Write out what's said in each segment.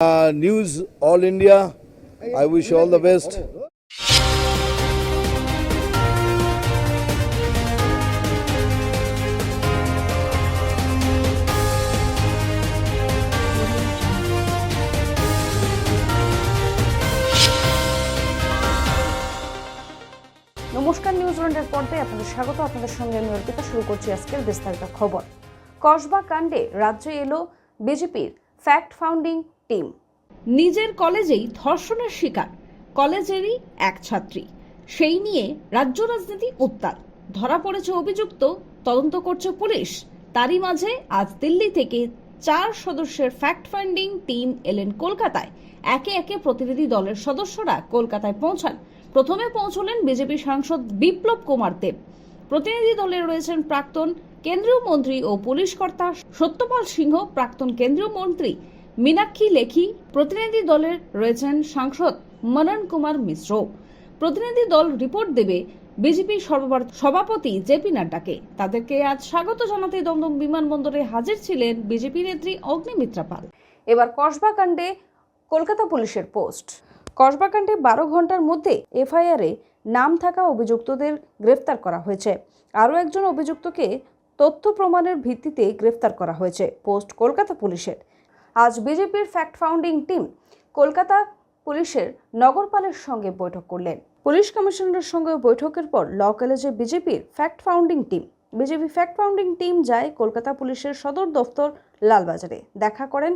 Uh, news All India. I wish all the best. নমস্কার নিউজিল্যান্ডের পর্দায় আপনাদের স্বাগত আপনাদের সঙ্গে আমি অর্পিতা শুরু করছি আজকের বিস্তারিত খবর কসবা কাণ্ডে রাজ্যে এলো বিজেপির ফ্যাক্ট ফাউন্ডিং টিম। নিজের কলেজেই ধর্ষণের শিকার, কলেজেরই এক ছাত্রী। সেই নিয়ে রাজ্য রাজনীতি উত্তাল। ধরা পড়েছে অভিযুক্ত, তদন্ত করছে পুলিশ। তারই মাঝে আজ দিল্লি থেকে চার সদস্যের ফ্যাক্ট ফাইন্ডিং টিম এলেন কলকাতায়। একে একে প্রতিনিধি দলের সদস্যরা কলকাতায় পৌঁছান। প্রথমে পৌঁছলেন বিজেপি সাংসদ বিপ্লব কুমার দেব। প্রতিনিধি দলে রয়েছেন প্রাক্তন কেন্দ্রীয় মন্ত্রী ও পুলিশ কর্তা সত্যপাল সিংহ, প্রাক্তন কেন্দ্রীয় মন্ত্রী মীনাক্ষী লেখি প্রতিনিধি দলের রয়েছেন সাংসদ মনন কুমার মিশ্র। প্রতিনিধি দল রিপোর্ট দেবে বিজেপি সভাপতি জেপি নাড্ডাকে। তাদেরকে আজ স্বাগত জানাতে দমদম বিমানবন্দরে হাজির ছিলেন বিজেপি নেত্রী অগ্নিমিত্রা পাল। এবার কসবা কাণ্ডে কলকাতা পুলিশের পোস্ট। কসবা কাণ্ডে বারো ঘণ্টার মধ্যে এফআইআরে নাম থাকা অভিযুক্তদের গ্রেফতার করা হয়েছে। আরও একজন অভিযুক্তকে তথ্য প্রমাণের ভিত্তিতে গ্রেফতার করা হয়েছে, পোস্ট কলকাতা পুলিশের। আজ বিজেপির ফ্যাক্ট ফাউন্ডিং টিম কলকাতা পুলিশের নগরপালের সঙ্গে বৈঠক করলেন। পুলিশ কমিশনারের সঙ্গে বৈঠকের পর ল কলেজে বিজেপির fact finding team BJP fact finding team যায় কলকাতা পুলিশের সদর দফতর লালবাজারে। দেখা করেন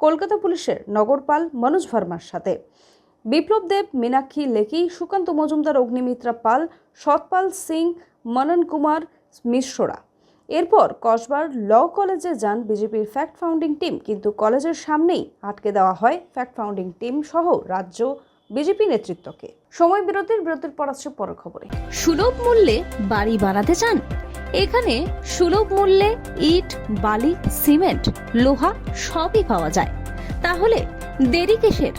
কলকাতা পুলিশের নগরপাল মনোজ ভার্মার সাথে। বিপ্লব দেব, মীনাক্ষী লেকি, সুকান্ত মজুমদার, অগ্নিমিত্রা পাল, সৎপাল সিং, মনন কুমার মিশ্ররা। এরপর কসবার ল কলেজে যান বিজেপির ফ্যাক্ট ফাউন্ডিং টিম কিন্তু কলেজের সামনেই আটকে দেওয়া হয় ফ্যাক্ট ফাউন্ডিং টিম সহ রাজ্য বিজেপি নেতৃত্বকে। সময় বিরতির বিরতির পর আসছে পরের খবরে। সুলভ মূল্যে বাড়ি বানাতে চান? এখানে সুলভ মূল্যে ইট, বালি, সিমেন্ট, লোহা সবই পাওয়া যায়। তাহলে দেরি কিসের?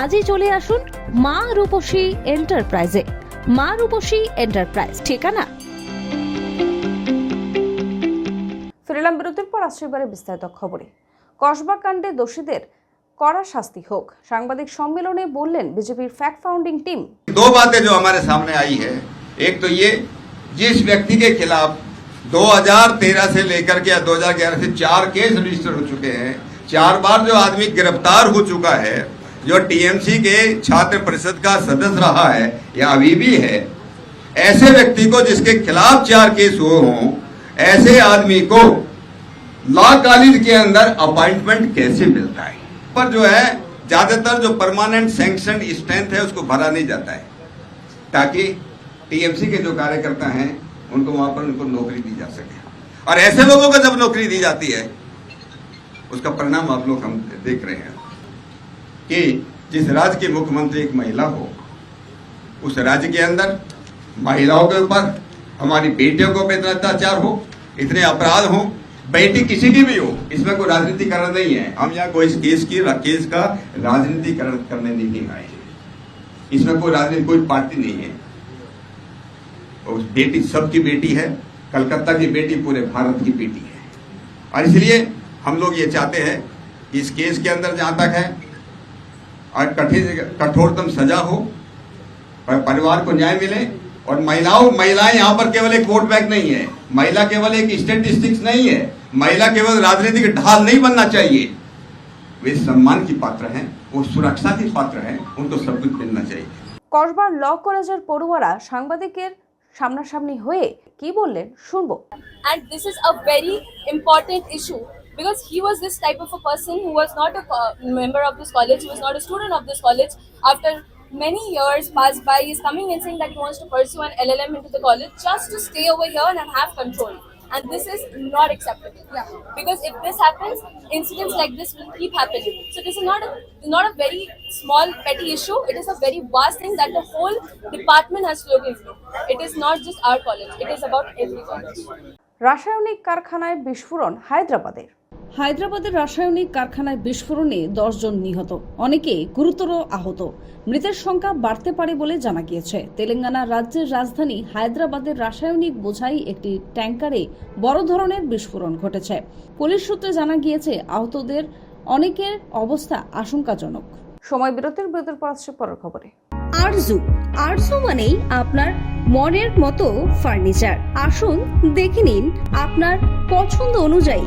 আজই চলে আসুন মা রূপসী এন্টারপ্রাইজে। মা রূপসী এন্টারপ্রাইজ, ঠিকানা? ফিরলাম বিরতির পর আসছে এবারে বিস্তারিত খবরে কসবা কাণ্ডে দোষীদের কড়া শাস্তি হোক সাংবাদিক সম্মেলনে বললেন বিজেপির ফ্যাক্ট ফাউন্ডিং টিম दो बातें जो हमारे सामने आई है एक तो ये जिस व्यक्ति के खिलाफ 2013 से लेकर के 2011 से चार केस रजिस्टर हो चुके हैं चार बार जो आदमी गिरफ्तार हो चुका है जो टीएमसी के छात्र परिषद का सदस्य रहा है या अभी भी है ऐसे व्यक्ति को जिसके खिलाफ चार केस हुए हों ऐसे आदमी को लॉ कॉलेज के अंदर अपॉइंटमेंट कैसे मिलता है? पर जो है, ज़्यादातर जो परमानेंट सैंक्शन स्ट्रेंथ है, उसको भरा नहीं जाता है। ताकि टीएमसी के जो कार्यकर्ता हैं, उनको वहाँ पर उनको नौकरी दी जा सके। और ऐसे लोगों को जब नौकरी दी जाती है, उसका परिणाम आप लोग हम देख रहे हैं कि जिस राज्य की मुख्यमंत्री एक महिला हो, उस राज्य के अंदर महिलाओं के ऊपर, हमारी बेटियों को पे इतना अत्याचार हो, इतने अपराध हो बेटी किसी की भी हो, इसमें कोई राजनीतिकरण नहीं है। हम यहाँ कोई इस केस की, केस का राजनीतिकरण करने नहीं आए हैं। इसमें कोई राजनीति, कोई पार्टी नहीं है। उस बेटी, सबकी बेटी है, कलकत्ता की बेटी, पूरे भारत की बेटी है। और इसलिए हम लोग ये चाहते हैं कि इस केस के अंदर जहाँ तक है, और कठिन, कठोरतम सजा हो, और परिवार को न्याय मिले, और महिलाओं, महिलाएँ यहाँ पर केवल एक वोट बैंक नहीं है। महिला केवल एक स्टेटिस्टिक्स नहीं है। महिला केवल राजनीतिक ढाल नहीं बनना चाहिए वे सम्मान की पात्र हैं वो सुरक्षा की पात्र हैं उनको सब कुछ मिलना चाहिए কসবার ল কলেজের পড়ুয়ারা সাংবাদিকের সামনাসামনি হয়ে কি বললেন শুনবো and this is a very important issue because he was this type of a person who was not a co- member of this college he was not a student of this college after many years passed by he's coming and saying that he wants to pursue an llm into the college just to stay over here and have control and this is not acceptable because if this happens incidents like this will keep happening so this is not a not a very small petty issue it is a very vast thing that the whole department has to look into it is not just our college it is about every college রাসায়নিক কারখানায় বিস্ফোরণ হায়দ্রাবাদের হায়দ্রাবাদের রাসায়নিক কারখানায় বিস্ফোরণে জন নিহত। অনেকে গুরুতর আহত। মৃতের সংখ্যা বাড়তে পারে বলে জানা গিয়েছে। তেলেঙ্গানা রাজ্যের রাজধানী হায়দ্রাবাদের রাসায়নিক বোঝাই একটি ট্যাঙ্কারে বড় ধরনের বিস্ফোরণ ঘটেছে। পুলিশ সূত্রে জানা গিয়েছে আহতদের অনেকের অবস্থা আশঙ্কাজনক। সময় বিরতির বিরতির পর আসছে পরের খবরে। আরজু আরজু মানেই আপনার মনের মতো ফার্নিচার। আসুন দেখে নিন আপনার পছন্দ অনুযায়ী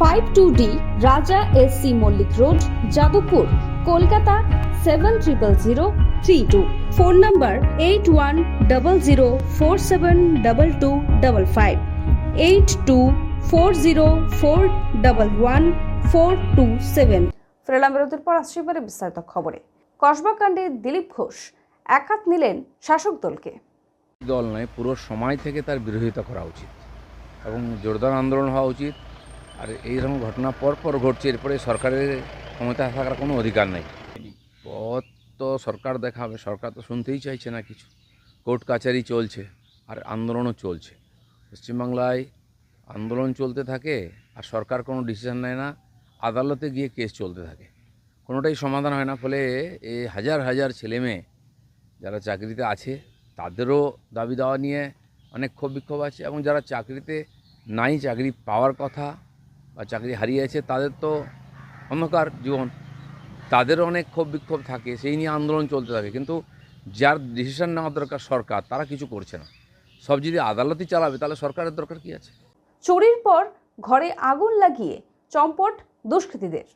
Five two D Raja S C Mallick road Jadavpur Kolkata seven triple zero three two. Phone number eight one double zero four seven double two double five eight two four zero four double one four two seven. ফেরালাম বিরতির পর আসছে এবারে বিস্তারিত খবরে। কসবা কাণ্ডে দিলীপ ঘোষ এক হাত নিলেন শাসক দলকে। দল নয় পুরো সময় থেকে তার বিরোধিতা করা উচিত এবং জোরদার আন্দোলন হওয়া উচিত। আর এইরকম ঘটনা পর পর ঘটছে, এরপরে সরকারের ক্ষমতা থাকার কোনো অধিকার নেই। পথ তো সরকার দেখাবে, সরকার তো শুনতেই চাইছে না কিছু। কোর্ট কাচারি চলছে, আর আন্দোলনও চলছে। পশ্চিমবাংলায় আন্দোলন চলতে থাকে, আর সরকার কোনো ডিসিশন নেয় না, আদালতে গিয়ে কেস চলতে থাকে। কোনোটাই সমাধান হয় না, ফলে এই হাজার হাজার ছেলে মেয়ে যারা চাকরিতে আছে, তাদেরও দাবি দেওয়া নিয়ে অনেক ক্ষোভ বিক্ষোভ আছে, এবং যারা চাকরিতে নাই, চাকরি পাওয়ার কথা বা চাকরি হারিয়েছে তাদের তো অন্ধকার জীবন। তাদেরও অনেক ক্ষোভ বিক্ষোভ থাকে সেই নিয়ে আন্দোলন চলতে থাকে। কিন্তু যার ডিসিশন নেওয়া দরকার সরকার তারা কিছু করছে না। সব যদি আদালতই চালাবে তাহলে সরকারের দরকার কি আছে? চুরির পর ঘরে আগুন লাগিয়ে চম্পট দুষ্কৃতীদের।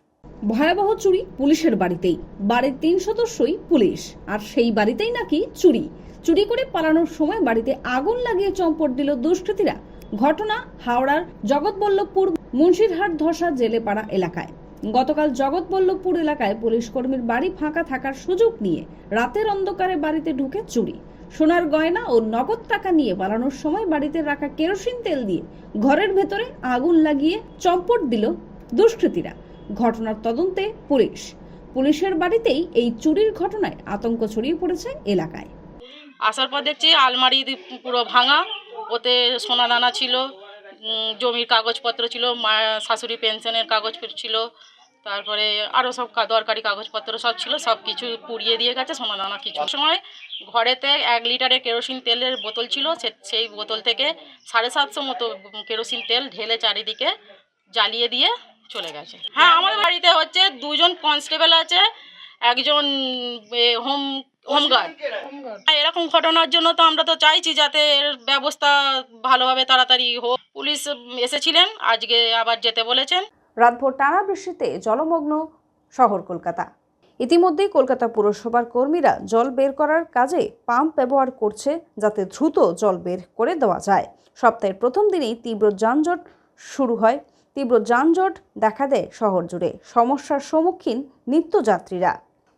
ভয়াবহ চুরি পুলিশের বাড়িতেই। বাড়ির তিন সদস্যই পুলিশ আর সেই বাড়িতেই নাকি চুরি। চুরি করে পালানোর সময় বাড়িতে আগুন লাগিয়ে চম্পট দিল দুষ্কৃতীরা। ঘটনা হাওড়ার জগৎবল্লভপুর মুন্সিরহাট ধসা জেলেপাড়া এলাকায়। গতকাল জগৎবল্লভপুর এলাকায় পুলিশ কর্মীর বাড়ি ফাঁকা থাকার সুযোগ নিয়ে রাতের অন্ধকারে বাড়িতে ঢুকে চুরি। সোনার গয়না ও নগদ টাকা নিয়ে পালানোর সময় বাড়িতে রাখা কেরোসিন তেল দিয়ে ঘরের ভেতরে আগুন লাগিয়ে চম্পট দিল দুষ্কৃতীরা। ঘটনার তদন্তে পুলিশ। পুলিশের বাড়িতেই এই চুরির ঘটনায় আতঙ্ক ছড়িয়ে পড়েছে এলাকায়। আসার পর দেখছি আলমারি পুরো ভাঙা, ওতে সোনা দানা ছিল জমির কাগজপত্র ছিল, মা, শাশুড়ি পেনশনের কাগজ ছিল, তারপরে আরও সব দরকারি কাগজপত্র সব ছিল, সব কিছু পুড়িয়ে দিয়ে গেছে সোনা দানা কিছু সময় ঘরেতে এক লিটারের কেরোসিন তেলের বোতল ছিল সেই বোতল থেকে সাড়ে সাতশো মতো কেরোসিন তেল ঢেলে চারিদিকে জ্বালিয়ে দিয়ে চলে গেছে। হ্যাঁ আমাদের বাড়িতে হচ্ছে দুজন কনস্টেবল আছে, একজন হোম হোমগার্ড হ্যাঁ, এরকম ঘটনার জন্য তো আমরা তো চাইছি যাতে এর ব্যবস্থা ভালোভাবে তাড়াতাড়ি হোক। পুলিশ এসেছিলেন আজকে আবার যেতে বলেছেন। রাতভর টানা বৃষ্টিতে জলমগ্ন শহর কলকাতা। ইতিমধ্যেই কলকাতা পুরসভার কর্মীরা জল বের করার কাজে পাম্প ব্যবহার করছে যাতে দ্রুত জল বের করে দেওয়া যায়। সপ্তাহের প্রথম দিনেই তীব্র যানজট শুরু হয়। তীব্র যানজট দেখা দেয় শহর জুড়ে। সমস্যার সম্মুখীন নিত্যযাত্রীরা।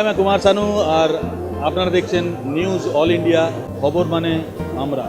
হাই আমি কুমার সানু আর আপনারা দেখছেন নিউজ অল ইন্ডিয়া খবর মানে আমরা